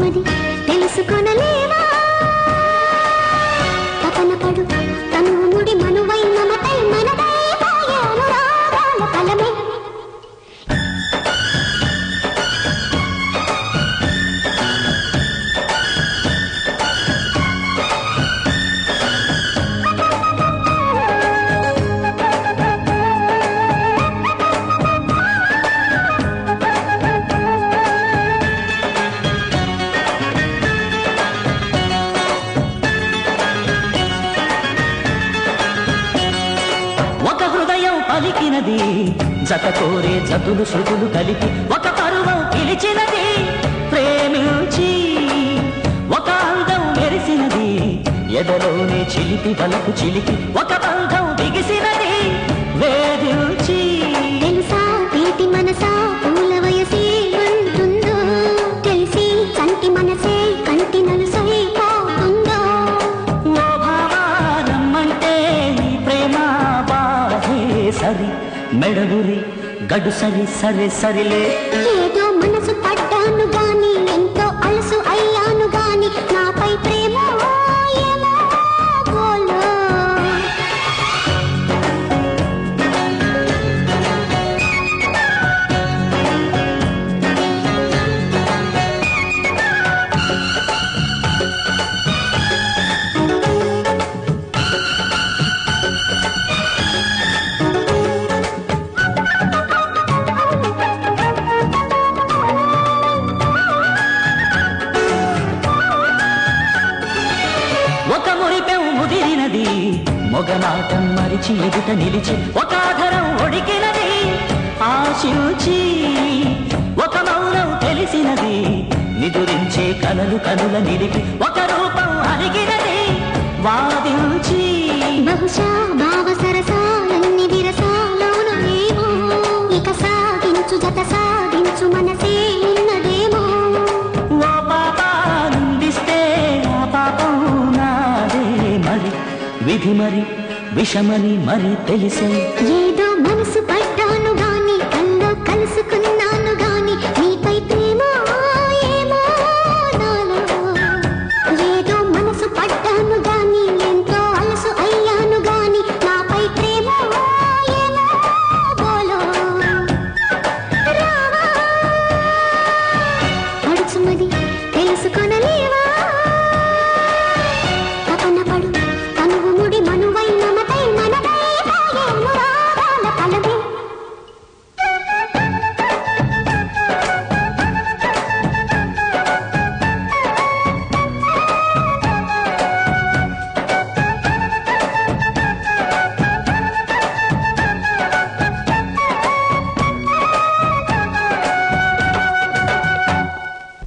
మది తెలుసుకొనలేవా? పలికినది. జత కోరే జతులు శృతులు కలిపి ఒక పరువం పిలిచినది. ప్రేమించి ఒక అందం మెరిసినది. ఎదలోనే చిలిపి పలుకు చిలికి ఒక బంధం బిగిసినది. వే ಸರಿ ಮೆಡಗುರಿ ಗಡು ಸರಿ ಸರಿ ಸರಿಲೇ. ఒక మురిపెం ముదిరినది మొగనాటం మరిచి ఎదుట నిలిచి ఒక ఆధరం ఒడికినది. ఆశించి ఒక మౌనం తెలిసినది నిదురించే కలలు కనుల నిలిపి ఒక రూపం విధి మరి విషమని మరి తెలిసే. ఏ